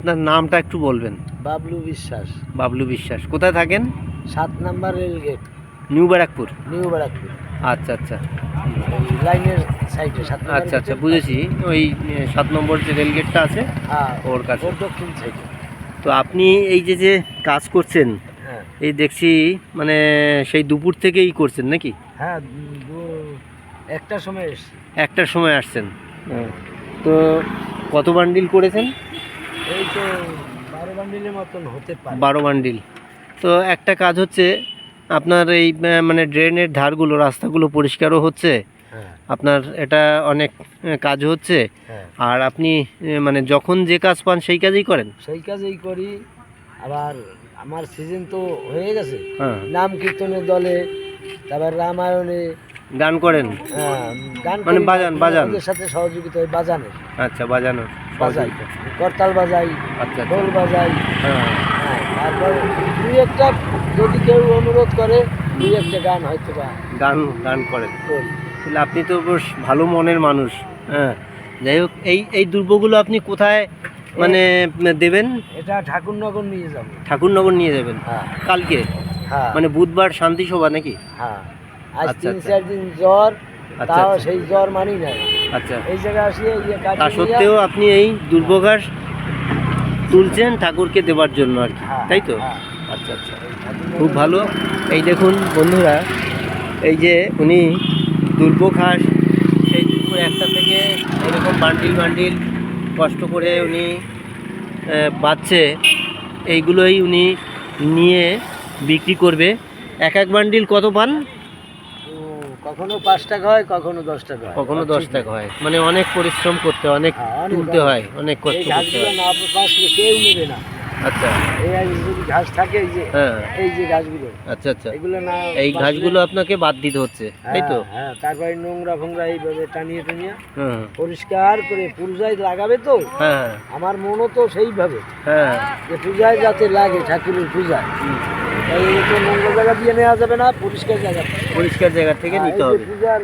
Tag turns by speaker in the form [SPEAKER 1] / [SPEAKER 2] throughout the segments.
[SPEAKER 1] আপনার নামটা একটু বলবেন।
[SPEAKER 2] বাবলু বিশ্বাস।
[SPEAKER 1] বাবলু বিশ্বাস। কোথায় থাকেন?
[SPEAKER 2] সাত number rail gate
[SPEAKER 1] New Barrackpore.
[SPEAKER 2] New Barrackpore
[SPEAKER 1] আচ্ছা আচ্ছা।
[SPEAKER 2] লাইনের সাইডে সাত
[SPEAKER 1] আচ্ছা আচ্ছা বুঝেছি। ওই সাত নম্বর যে রেলগেটটা আছে
[SPEAKER 2] হ্যাঁ
[SPEAKER 1] ওর কাছে।
[SPEAKER 2] দক্ষিণ সাইডে।
[SPEAKER 1] তো আপনি এই যে যে কাজ করছেন
[SPEAKER 2] হ্যাঁ।
[SPEAKER 1] এই দেখছি মানে সেই দুপুর থেকেই করছেন নাকি?
[SPEAKER 2] হ্যাঁ একটার সময়
[SPEAKER 1] একটার সময় আসছেন। তো কত বান্ডিল করেছেন?
[SPEAKER 2] তো বারো বান্ডিলের মতন হতে পারে।
[SPEAKER 1] বারো বান্ডিল। তো একটা কাজ হচ্ছে আপনার এই মানে ড্রেনের ধারগুলো রাস্তাগুলো পরিষ্কারও হচ্ছে।
[SPEAKER 2] হ্যাঁ।
[SPEAKER 1] আপনার এটা অনেক কাজ হচ্ছে।
[SPEAKER 2] হ্যাঁ।
[SPEAKER 1] আর আপনি মানে যখন যে কাজ পান সেই কাজই করেন?
[SPEAKER 2] সেই কাজেই করি। আবার আমার সিজন তো হয়ে গেছে।
[SPEAKER 1] হ্যাঁ।
[SPEAKER 2] নাম কীর্তনের দলে তারপর রামায়ণে
[SPEAKER 1] গান করেন?
[SPEAKER 2] হ্যাঁ, গান
[SPEAKER 1] মানে বাজান, বাজান।
[SPEAKER 2] ওদের সাথে সহযোগিতা হয় বাজানে।
[SPEAKER 1] আচ্ছা বাজানো
[SPEAKER 2] বাজাই। করতাল বাজাই
[SPEAKER 1] আচ্ছা আচ্ছা।
[SPEAKER 2] ঢোল বাজাই।
[SPEAKER 1] হ্যাঁ।
[SPEAKER 2] হ্যাঁ, তারপর দুই একটা যদি কেউ অনুরোধ করে দুই একটা গান হয়তো বা
[SPEAKER 1] গান গান করেন। তাহলে আপনি তো বেশ ভালো মনের মানুষ হ্যাঁ। যাই হোক এই এই দ্রব্যগুলো আপনি কোথায় মানে দেবেন?
[SPEAKER 2] এটা ঠাকুরনগর নিয়ে যাব।
[SPEAKER 1] ঠাকুরনগর নিয়ে যাবেন?
[SPEAKER 2] হ্যাঁ।
[SPEAKER 1] কালকে?
[SPEAKER 2] হ্যাঁ।
[SPEAKER 1] মানে বুধবার শান্তি সভা নাকি?
[SPEAKER 2] হ্যাঁ। আজ
[SPEAKER 1] আচ্ছা,
[SPEAKER 2] তিন
[SPEAKER 1] আচ্ছা।
[SPEAKER 2] চার দিন জ্বর
[SPEAKER 1] আচ্ছা,
[SPEAKER 2] তাও। সেই জ্বর মানি নাই।
[SPEAKER 1] আচ্ছা।
[SPEAKER 2] এই জায়গায় আসিয়ে
[SPEAKER 1] তা সত্ত্বেও আপনি এই দুর্বঘাস তুলছেন ঠাকুরকে দেওয়ার জন্য আর কি
[SPEAKER 2] হ্যাঁ,
[SPEAKER 1] তাই তো?
[SPEAKER 2] হ্যাঁ।
[SPEAKER 1] আচ্ছা আচ্ছা। খুব ভালো। এই দেখুন বন্ধুরা এই যে উনি দুর্বঘাস সেই দুপুর একটা থেকে এরকম বান্ডিল বান্ডিল কষ্ট করে উনি বাচ্ছে এইগুলোই উনি নিয়ে বিক্রি করবে। এক এক বান্ডিল কত পান?
[SPEAKER 2] কখনো পাঁচ টাকা হয় কখনো দশ টাকা হয়।
[SPEAKER 1] কখনো দশ টাকা হয়। মানে অনেক পরিশ্রম করতে হয় অনেক
[SPEAKER 2] হ্যাঁ,
[SPEAKER 1] তুলতে হয় অনেক কষ্ট করতে হয়।
[SPEAKER 2] না কেউ নেবে না।
[SPEAKER 1] আচ্ছা।
[SPEAKER 2] এই যদি ঘাস থাকে এই যে
[SPEAKER 1] হ্যাঁ।
[SPEAKER 2] এই যে ঘাসগুলো
[SPEAKER 1] আচ্ছা আচ্ছা।
[SPEAKER 2] এগুলো না
[SPEAKER 1] এই ঘাসগুলো আপনাকে বাদ দিতে হচ্ছে তাই তো?
[SPEAKER 2] হ্যাঁ, হ্যাঁ তারপরে নোংরা ফোংরা এইভাবে টানিয়ে টানিয়ে
[SPEAKER 1] হ্যাঁ।
[SPEAKER 2] পরিষ্কার করে পূজায় লাগাবে তো?
[SPEAKER 1] হ্যাঁ
[SPEAKER 2] আমার মনও তো সেইভাবে।
[SPEAKER 1] হ্যাঁ।
[SPEAKER 2] যে পূজায় যাতে লাগে ঠাকুরের পূজায় এই তো নোংরা জায়গা দিয়ে নেওয়া যাবে না পরিষ্কার জায়গা।
[SPEAKER 1] পরিষ্কার জায়গা থেকে
[SPEAKER 2] হ্যাঁ,
[SPEAKER 1] নিতে হবে।
[SPEAKER 2] পূজার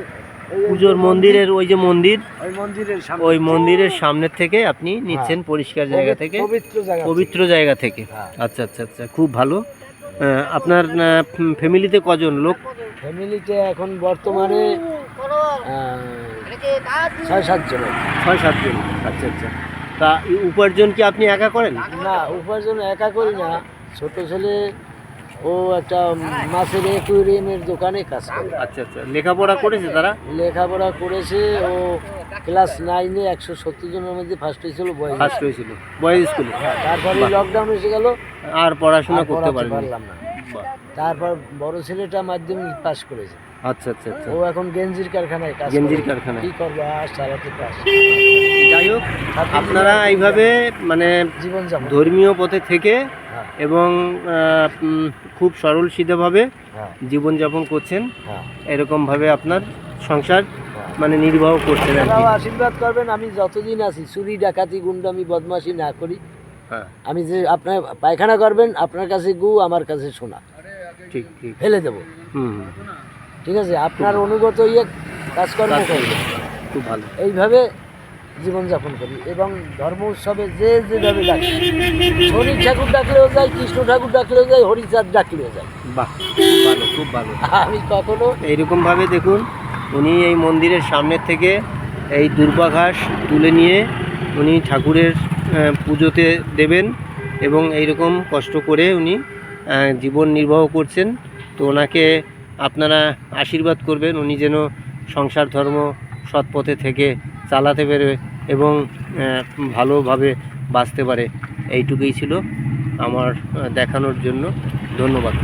[SPEAKER 1] পুজোর মন্দিরের ওই যে মন্দির
[SPEAKER 2] ওই মন্দিরের সামনে
[SPEAKER 1] ওই মন্দিরের সামনের থেকে আপনি নিচ্ছেন পরিষ্কার জায়গা থেকে।
[SPEAKER 2] পবিত্র জায়গা
[SPEAKER 1] পবিত্র জায়গা থেকে।
[SPEAKER 2] হ্যাঁ।
[SPEAKER 1] আচ্ছা আচ্ছা আচ্ছা খুব ভালো। আপনার ফ্যামিলিতে কজন লোক?
[SPEAKER 2] ফ্যামিলিতে এখন বর্তমানে ছয় সাতজন
[SPEAKER 1] ছয় সাতজন আচ্ছা আচ্ছা। তা উপার্জন কি আপনি একা করেন?
[SPEAKER 2] না উপার্জন একা করি না। ছোট ছেলে ও একটা মাছের অ্যাকুয়ারিয়ামের দোকানে কাজ করে।
[SPEAKER 1] আচ্ছা আচ্ছা। লেখাপড়া করেছে তারা?
[SPEAKER 2] লেখাপড়া করেছে ও ক্লাস নাইনে একশো সত্তর জনের মধ্যে ফার্স্ট হয়েছিল বয়স
[SPEAKER 1] ফার্স্ট হয়েছিল। বয়েজ স্কুলে
[SPEAKER 2] তারপরে লকডাউন এসে গেল।
[SPEAKER 1] আর পড়াশোনা করতে
[SPEAKER 2] পারলাম না। তারপর বড় ছেলেটা মাধ্যমিক পাস করেছে।
[SPEAKER 1] আচ্ছা আচ্ছা আচ্ছা।
[SPEAKER 2] ও এখন গেঞ্জির কারখানায় কাজ
[SPEAKER 1] গেঞ্জির কারখানায়।
[SPEAKER 2] কি করব আর চালাতে পাস
[SPEAKER 1] যাই হোক আপনারা এইভাবে মানে
[SPEAKER 2] জীবন
[SPEAKER 1] ধর্মীয় পথে থেকে
[SPEAKER 2] হ্যাঁ
[SPEAKER 1] এবং খুব সরল সিধেভাবে
[SPEAKER 2] হ্যাঁ।
[SPEAKER 1] জীবনযাপন করছেন।
[SPEAKER 2] হ্যাঁ।
[SPEAKER 1] এরকমভাবে আপনার সংসার
[SPEAKER 2] হ্যাঁ।
[SPEAKER 1] মানে নির্বাহ করছেন
[SPEAKER 2] আশীর্বাদ করবেন আমি যতদিন আছি চুরি ডাকাতি গুন্ডামি বদমাশি না করি।
[SPEAKER 1] হ্যাঁ।
[SPEAKER 2] আমি যে আপনার পায়খানা করবেন আপনার কাছে গু আমার কাছে সোনা।
[SPEAKER 1] ঠিক ঠিক।
[SPEAKER 2] ফেলে দেবো। ঠিক আছে আপনার অনুগত ইয়ে কাজকর্ম
[SPEAKER 1] কাজ
[SPEAKER 2] করবেন
[SPEAKER 1] করবেন। খুব ভালো।
[SPEAKER 2] এইভাবে জীবনযাপন করি এবং ধর্ম উৎসবে যে যেভাবে ডাকি। শনি ঠাকুর ডাকলেও যাই কৃষ্ণ ঠাকুর ডাকলেও যাই হরিচাঁদ ডাকলেও যাই
[SPEAKER 1] বাহ ভালো খুব ভালো।
[SPEAKER 2] আমি কখনো
[SPEAKER 1] এইরকমভাবে দেখুন উনি এই মন্দিরের সামনের থেকে এই দুর্বাঘাস তুলে নিয়ে উনি ঠাকুরের পুজোতে দেবেন এবং এইরকম কষ্ট করে উনি জীবন নির্বাহ করছেন। তো ওনাকে আপনারা আশীর্বাদ করবেন উনি যেন সংসার ধর্ম সৎ পথে থেকে চালাতে পারে এবং ভালোভাবে বাঁচতে পারে। এইটুকুই ছিল আমার দেখানোর জন্য। ধন্যবাদ।